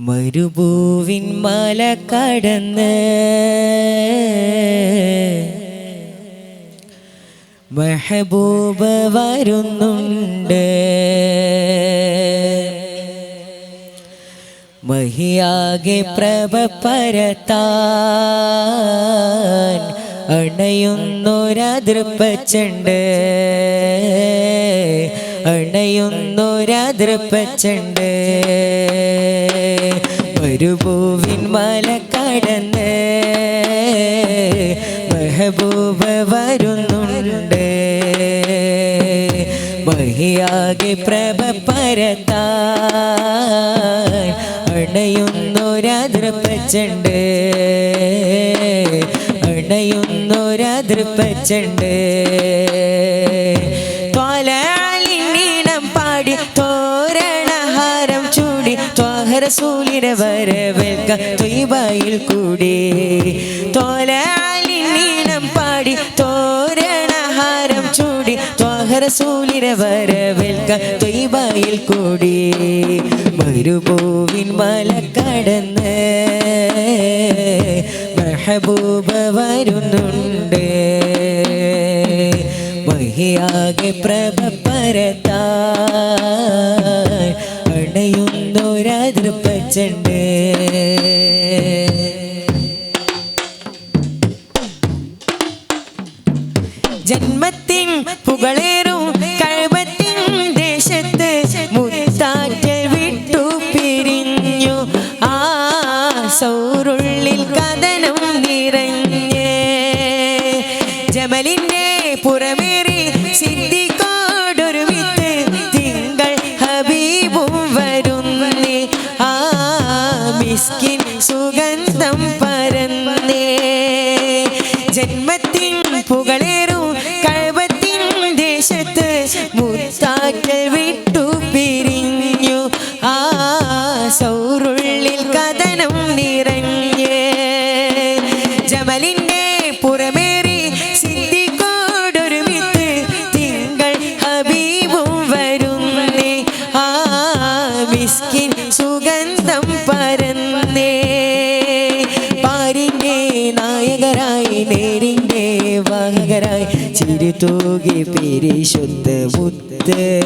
മരുഭൂവിൻ മല കടന്ന് മെഹബൂബ് വരുന്നുണ്ട്. മഹിയാകെ പ്രഭ പരത്താൻ അണയുന്നൊരതൃപ്പച്ചുണ്ട് അണയുന്നൊരതൃപ്പച്ചുണ്ട് മരുഭൂവിൻ മല കടന്ന് മെഹബൂബ വരുന്നുണ്ട്. മഹിയാകെ പ്രഭ പരത്താൻ അണയുന്നൊരതൃപ്പച്ചുണ്ട് അണയുന്നൊരതൃപ്പച്ചുണ്ട് ത്വാഹരസൂലിനെ വരവേൽക്ക തൊയ്ബയിൽ കൂടി. തോലാലിനീണം പാടി തോരണഹാരം ചൂടി ത്വാഹരസൂലിനെ വരവേൽക്ക തൊയ്ബയിൽ കൂടി. മരുഭൂവിൻ മല കടന്ന് മെഹബൂബ വരുന്നുണ്ട്. മഹിയാകെ പ്രഭ പരത്താൻ അണയുന്നൊരതൃപ്പച്ചുണ്ട് ജന്മത്തിൻ പുകളേറും കഴിവത്തിൻ ദേശത്ത് മുത്താറ്റൽ വിട്ടു പിരിഞ്ഞു. ആ സൗരുള്ളിൽ കഥനം നിറഞ്ഞ്. ജമലിന്റെ പുറമേറി സിദ്ധിക്കോടൊരുമിത്ത് മിസ്കിൻ സുഗന്ധം പരന്നേ. ജന്മത്തിൻ പുകളേറും കഴിവത്തിൻ ദേശത്ത് മുത്താക്കൾ വിട്ടു പിരിഞ്ഞു. ആ സൗരുള്ളിൽ വാഹകരായി ചിരിതൂകി പിരിശുദ്ധ മുത്ത്.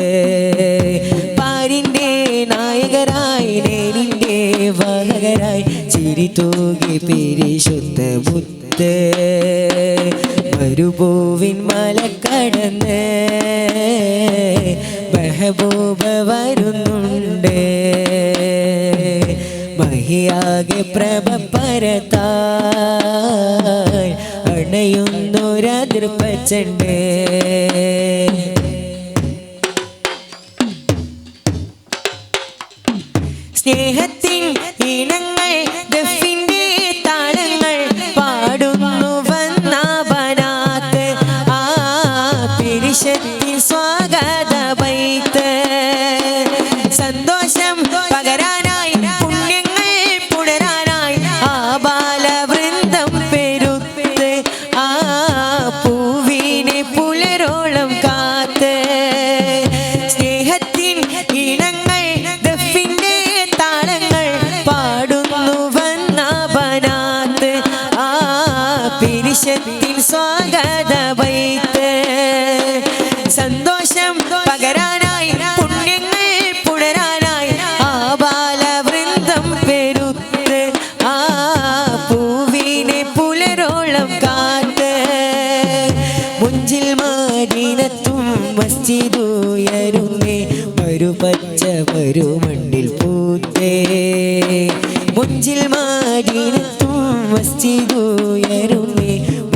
പാരിന്റെ നായകരായി നേരിന്റെ വാഹകരായി ചിരിതൂകി പിരിശുദ്ധ മുത്ത്. മരുഭൂവിൻ മല കടന്ന്. ബഹബൂബ വരുന്നുണ്ട്. മഹിയാകെ പ്രഭ പരത്താൻ. അണയുന്നൊരതൃപ്പച്ചുണ്ട് സ്നേഹത്തിൻ ഇനങ്ങൾ മരുപച്ച മരുമണ്ണിൽ പൂത്തേ. മുഞ്ചിൽ മാരീനത്തും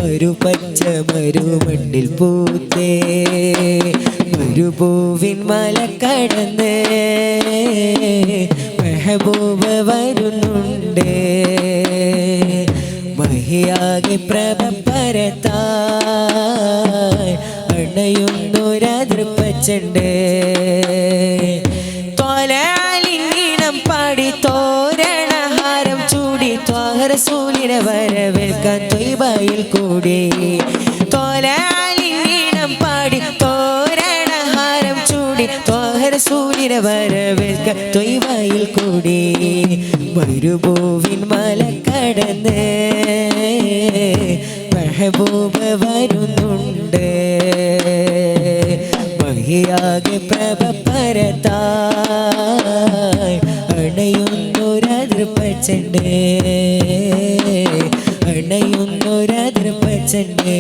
ഒരു പച്ച മരുമണ്ണിൽ പൂത്തേ. മരുഭൂവിൻ മല കടന്ന്. മെഹബൂബ് വരുന്നുണ്ട്. മഹിയാകെ പ്രഭ പരത്താ അണയുന്നൊരതൃപ്പച്ചുണ്ട് തോലാലിനീണം പാടി തോരണഹാരം ചൂടി ത്വാഹരസൂലിനെ വരവേൽക്കാൻ തൊയ്ബയിൽ കൂടി. തോലാലിംഗീണം പാടി തോരണഹാരം ചൂടി ത്വാഹര റസൂലിനെ വരവേൽക്കാൻ തൊയ്ബയിൽ കൂടി. മരുഭൂവിൻ മല കടന്ന് മെഹബൂബ് ചെണ്ട് അണയുന്നൊരതിർപ്പച്ചണ്ട്.